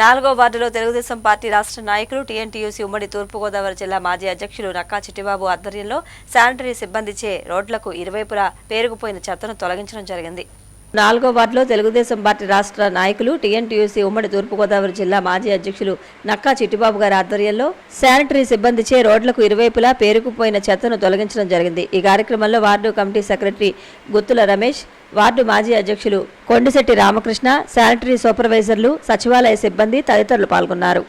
నాలుగో వార్డులో తెలుగుదేశం పార్టీ రాష్ట్ర నాయకులు టీఎన్టీయూసీ ఉమ్మడి తూర్పుగోదావరి జిల్లా మాజీ అధ్యక్షులు నక్కా చిట్టిబాబు ఆధ్వర్యంలో శానిటరీ సిబ్బందిచే రోడ్లకు ఇరువైపులా పేరుకుపోయిన చెత్తను తొలగించడం జరిగింది. నాలుగో వార్డులో తెలుగుదేశం పార్టీ రాష్ట్ర నాయకులు టీఎన్టీయూసీ ఉమ్మడి తూర్పుగోదావరి జిల్లా మాజీ అధ్యక్షులు నక్కా చిట్టిబాబు గారి ఆధ్వర్యంలో శానిటరీ సిబ్బందిచే రోడ్లకు ఇరువైపులా పేరుకుపోయిన చెత్తను తొలగించడం జరిగింది. ఈ కార్యక్రమంలో ward committee secretary Guttula Ramesh ward మాజీ అధ్యక్షులు కొండిశెట్టి రామకృష్ణ శానిటరీ సూపర్వైజర్లు సచివాలయ సిబ్బంది తదితరులు పాల్గొన్నారు.